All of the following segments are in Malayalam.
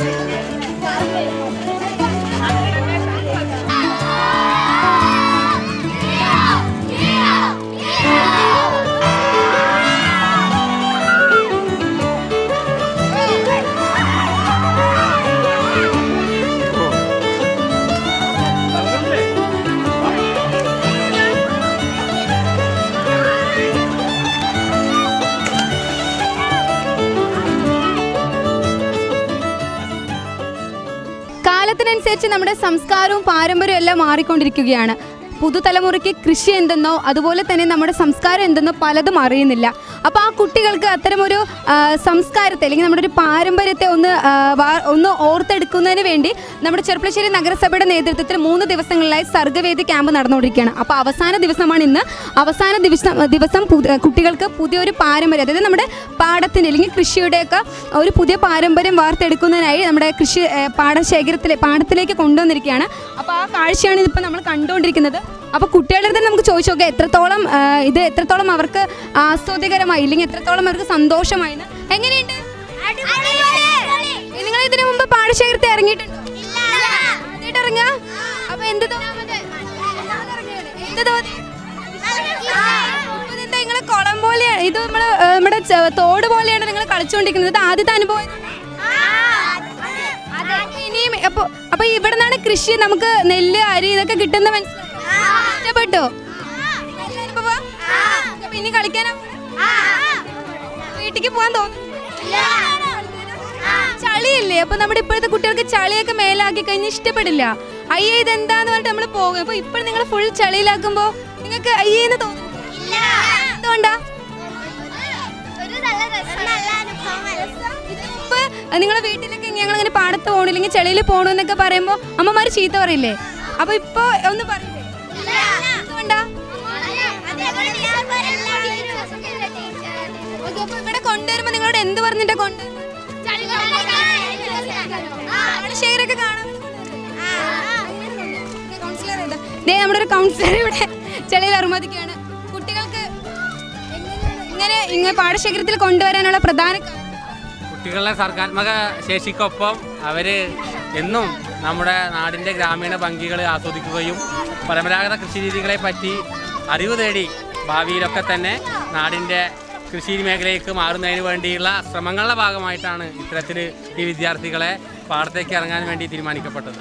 Grazie. കാലത്തിനനുസരിച്ച് നമ്മുടെ സംസ്കാരവും പാരമ്പര്യവും എല്ലാം മാറിക്കൊണ്ടിരിക്കുകയാണ്. പുതുതലമുറയ്ക്ക് കൃഷി എന്തെന്നോ അതുപോലെ തന്നെ നമ്മുടെ സംസ്കാരം എന്തെന്നോ പലതും അറിയുന്നില്ല. അപ്പോൾ ആ കുട്ടികൾക്ക് അത്തരമൊരു സംസ്കാരത്തെ അല്ലെങ്കിൽ നമ്മുടെ ഒരു പാരമ്പര്യത്തെ ഒന്ന് ഒന്ന് ഓർത്തെടുക്കുന്നതിന് വേണ്ടി നമ്മുടെ ചെറുപ്പശ്ശേരി നഗരസഭയുടെ നേതൃത്വത്തിൽ മൂന്ന് ദിവസങ്ങളിലായി സർഗവേദി ക്യാമ്പ് നടന്നുകൊണ്ടിരിക്കുകയാണ്. അപ്പോൾ അവസാന ദിവസമാണ് ഇന്ന്. അവസാന ദിവസം ദിവസം കുട്ടികൾക്ക് പുതിയൊരു പാരമ്പര്യം അതായത് നമ്മുടെ പാടത്തിന്റെ അല്ലെങ്കിൽ കൃഷിയുടെയൊക്കെ ഒരു പുതിയ പാരമ്പര്യം വാർത്തെടുക്കുന്നതിനായി നമ്മുടെ കൃഷി പാടശേഖരത്തിലെ പാടത്തിലേക്ക് കൊണ്ടുവന്നിരിക്കുകയാണ്. അപ്പോൾ ആ കാഴ്ചയാണ് ഇതിപ്പോൾ നമ്മൾ കണ്ടുകൊണ്ടിരിക്കുന്നത്. അപ്പോൾ കുട്ടികളുടെ തന്നെ നമുക്ക് ചോദിച്ചു നോക്കാം എത്രത്തോളം ഇത് എത്രത്തോളം അവർക്ക് ആസ്വാദ്യകരമായി ഇല്ലെങ്കിൽ എത്രത്തോളം അവർക്ക് സന്തോഷമായി. എങ്ങനെയുണ്ട്? നിങ്ങൾ ഇതിനു മുമ്പ് പാടശേഖരത്തെ ഇറങ്ങിയിട്ടുണ്ടോ? ഇറങ്ങുക? അപ്പൊ എന്ത് തോന്നി അപ്പൊ നിങ്ങൾ കുളം പോലെയാണ്? ഇത് നമ്മൾ നമ്മുടെ തോട് പോലെയാണ് നിങ്ങൾ കളിച്ചുകൊണ്ടിരിക്കുന്നത്. ഇത് ആദ്യത്തെ അനുഭവം അപ്പൊ ഇനിയും അപ്പൊ അപ്പൊ ഇവിടെ നിന്നാണ് കൃഷി നമുക്ക് നെല്ല് അരി ഇതൊക്കെ കിട്ടുന്ന മനസ്സിലായോ? ഇഷ്ടപ്പെട്ടോ ഇനി കളിക്കാനോ? വീട്ടിക്ക് പോവാൻ തോന്നുന്നു. ചളിയില്ലേ? അപ്പൊ നമ്മുടെ ഇപ്പോഴത്തെ കുട്ടികൾക്ക് ചളിയൊക്കെ മേലാക്കി കഴിഞ്ഞാൽ ഇഷ്ടപ്പെടില്ല. അയ്യേ ഇതെന്താന്ന് പറഞ്ഞിട്ട് നമ്മൾ പോകും. അപ്പൊ ഇപ്പോൾ നിങ്ങൾ ഫുൾ ചളിയിലാക്കുമ്പോ നിങ്ങൾക്ക് അയ്യേന്ന് തോന്നും? എന്തുകൊണ്ടാ? നിങ്ങളെ വീട്ടിലൊക്കെ ഞങ്ങൾ അങ്ങനെ പാടത്ത് പോകണില്ലെങ്കിൽ ചെളിയിൽ പോകണമെന്നൊക്കെ പറയുമ്പോ അമ്മമാര് ചീത്ത പറയില്ലേ? അപ്പൊ ഇപ്പൊ ഒന്ന് പറയില്ലേ അപ്പൊ ഇവിടെ കൊണ്ടുവരുമ്പോ നിങ്ങളോട് എന്ത് പറഞ്ഞിട്ടാ കൊണ്ട് പാടശേഖരൊക്കെ കാണാൻ? ദേ നമ്മുടെ ഒരു കൗൺസിലർ ഇവിടെ ചെളിയിൽ അറുമതിക്കാണ് കുട്ടികൾക്ക് ഇങ്ങനെ ഇങ്ങനെ പാഠശേഖരത്തിൽ കൊണ്ടുവരാനുള്ള പ്രധാന? കുട്ടികളുടെ സർഗാത്മക ശേഷിക്കൊപ്പം അവർ എന്നും നമ്മുടെ നാടിന്റെ ഗ്രാമീണ ഭംഗികൾ ആസ്വദിക്കുകയും പരമ്പരാഗത കൃഷിരീതികളെ പറ്റി അറിവ് തേടി ഭാവിയിലൊക്കെ തന്നെ നാടിന്റെ കൃഷി മേഖലയിലേക്ക് മാറുന്നതിന് വേണ്ടിയുള്ള ശ്രമങ്ങളുടെ ഭാഗമായിട്ടാണ് ഇത്തരത്തിൽ ഈ വിദ്യാർത്ഥികളെ പാടത്തേക്ക് ഇറങ്ങാൻ വേണ്ടി തീരുമാനിക്കപ്പെട്ടത്.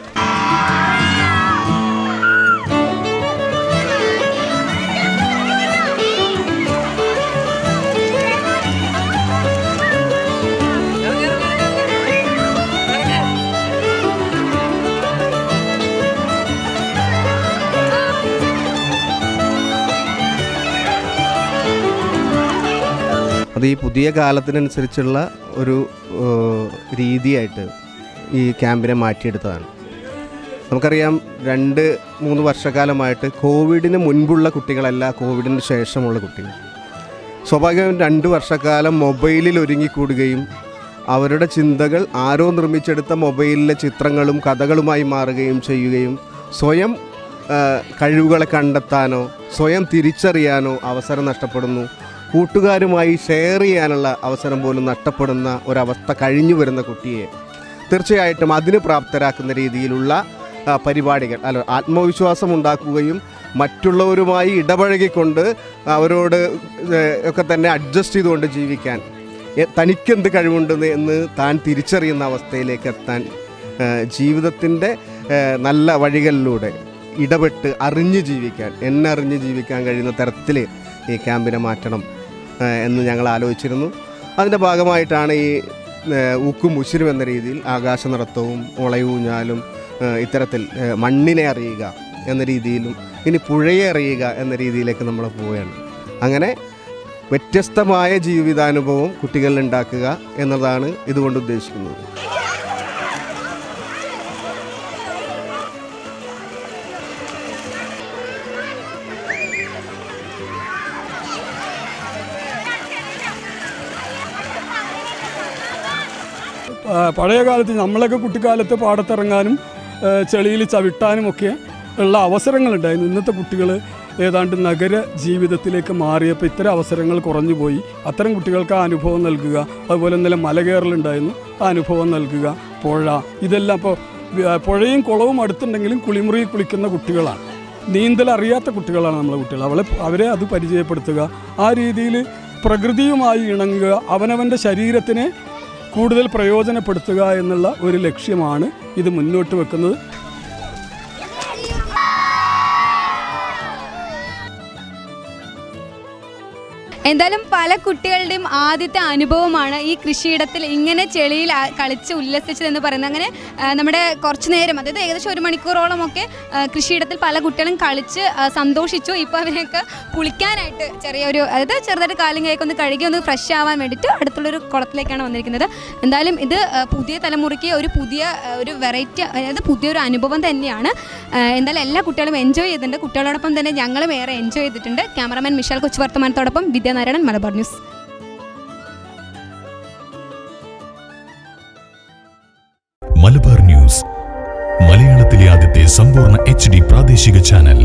അത് ഈ പുതിയ കാലത്തിനനുസരിച്ചുള്ള ഒരു രീതിയായിട്ട് ഈ ക്യാമ്പിനെ മാറ്റിയെടുത്തതാണ്. നമുക്കറിയാം രണ്ട് മൂന്ന് വർഷക്കാലമായിട്ട് കോവിഡിന് മുൻപുള്ള കുട്ടികളല്ല കോവിഡിന് ശേഷമുള്ള കുട്ടികൾ. സ്വാഭാവികമായും രണ്ട് വർഷക്കാലം മൊബൈലിൽ ഒരുങ്ങിക്കൂടുകയും അവരുടെ ചിന്തകൾ ആരോ നിർമ്മിച്ചെടുത്ത മൊബൈലിലെ ചിത്രങ്ങളും കഥകളുമായി മാറുകയും ചെയ്യുകയും സ്വയം കഴിവുകളെ കണ്ടെത്താനോ സ്വയം തിരിച്ചറിയാനോ അവസരം നഷ്ടപ്പെടുന്നു. കൂട്ടുകാരുമായി ഷെയർ ചെയ്യാനുള്ള അവസരം പോലും നഷ്ടപ്പെടുന്ന ഒരവസ്ഥ കഴിഞ്ഞു വരുന്ന കുട്ടിയെ തീർച്ചയായിട്ടും അതിന് പ്രാപ്തരാക്കുന്ന രീതിയിലുള്ള പരിപാടികൾ അല്ല ആത്മവിശ്വാസം ഉണ്ടാക്കുകയും മറ്റുള്ളവരുമായി ഇടപഴകിക്കൊണ്ട് അവരോട് ഒക്കെ തന്നെ അഡ്ജസ്റ്റ് ചെയ്തുകൊണ്ട് ജീവിക്കാൻ തനിക്കെന്ത് കഴിവുണ്ടെന്ന് എന്ന് താൻ തിരിച്ചറിയുന്ന അവസ്ഥയിലേക്ക് എത്താൻ ജീവിതത്തിന്റെ നല്ല വഴികളിലൂടെ ഇടപെട്ട് അറിഞ്ഞ് ജീവിക്കാൻ എന്നറിഞ്ഞ് ജീവിക്കാൻ കഴിയുന്ന തരത്തിൽ ഈ ക്യാമ്പിനെ മാറ്റണം. എന്ന് ഞങ്ങൾ ആലോചിച്ചിരുന്നു. അതിന്റെ ഭാഗമായിട്ടാണ് ഈ ഉക്കും ഉശിരും എന്ന രീതിയിൽ ആകാശ നിറത്തവും മുളയൂഞ്ഞാലും ഏഹ്, ഇത്തരത്തിൽ മണ്ണിനെ അറിയുക എന്ന രീതിയിലും ഇനി പുഴയെ അറിയുക എന്ന രീതിയിലേക്ക് നമ്മൾ പോവുകയാണ്. അങ്ങനെ വ്യത്യസ്തമായ ജീവിതാനുഭവം കുട്ടികളിൽ ഉണ്ടാക്കുക എന്നതാണ് ഇതുകൊണ്ട് ഉദ്ദേശിക്കുന്നത്. പഴയ കാലത്ത് നമ്മളൊക്കെ കുട്ടിക്കാലത്ത് പാടത്തിറങ്ങാനും ചെളിയിൽ ചവിട്ടാനും ഒക്കെ ഉള്ള അവസരങ്ങളുണ്ടായിരുന്നു. ഇന്നത്തെ കുട്ടികൾ ഏതാണ്ട് നഗര ജീവിതത്തിലേക്ക് മാറിയപ്പോൾ ഇത്തരം അവസരങ്ങൾ കുറഞ്ഞു പോയി. അത്തരം കുട്ടികൾക്ക് ആ അനുഭവം നൽകുക അതുപോലെ നല്ല മല കയറലുണ്ടായിരുന്നു ആ അനുഭവം നൽകുക പുഴ ഇതെല്ലാം ഇപ്പോൾ പുഴയും കുളവും അടുത്തുണ്ടെങ്കിലും കുളിമുറിയിൽ കുളിക്കുന്ന കുട്ടികളാണ്. നീന്തൽ അറിയാത്ത കുട്ടികളാണ് നമ്മളെ കുട്ടികൾ. അവളെ അവരെ അത് പരിചയപ്പെടുത്തുക ആ രീതിയിൽ പ്രകൃതിയുമായി ഇണങ്ങുക അവനവന്റെ ശരീരത്തിനെ കൂടുതൽ പ്രയോജനപ്പെടുത്തുക എന്നുള്ള ഒരു ലക്ഷ്യമാണ് ഇത് മുന്നോട്ട് വെക്കുന്നത്. എന്തായാലും പല കുട്ടികളുടെയും ആദ്യത്തെ അനുഭവമാണ് ഈ കൃഷിയിടത്തിൽ ഇങ്ങനെ ചെളിയിൽ കളിച്ച് ഉല്ലസിച്ചതെന്ന് പറയുന്നത്. അങ്ങനെ നമ്മുടെ കുറച്ച് നേരം അതായത് ഏകദേശം ഒരു മണിക്കൂറോളമൊക്കെ കൃഷിയിടത്തിൽ പല കുട്ടികളും കളിച്ച് സന്തോഷിച്ചു. ഇപ്പോൾ അവരെയൊക്കെ കുളിക്കാനായിട്ട് ചെറിയൊരു അതായത് ചെറുതായിട്ട് കാലും ഒന്ന് കഴുകി ഒന്ന് ഫ്രഷ് ആവാൻ വേണ്ടിയിട്ട് അടുത്തുള്ളൊരു കുളത്തിലേക്കാണ് വന്നിരിക്കുന്നത്. എന്തായാലും ഇത് പുതിയ തലമുറയ്ക്ക് ഒരു പുതിയ ഒരു വെറൈറ്റി അതായത് പുതിയൊരു അനുഭവം തന്നെയാണ്. എന്തായാലും എല്ലാ കുട്ടികളും എൻജോയ് ചെയ്തിട്ടുണ്ട്. കുട്ടികളോടൊപ്പം തന്നെ ഞങ്ങളും ഏറെ എൻജോയ് ചെയ്തിട്ടുണ്ട്. ക്യാമറമാൻ മിഷാൽ കൊച്ചു വർത്തമാനത്തോടൊപ്പം വിദ്യാനാരായണൻ മലബാർ ന്യൂസ്. മലബാർ ന്യൂസ് മലയാളത്തിലെ ആദ്യത്തെ സമ്പൂർണ എച്ച് പ്രാദേശിക ചാനൽ.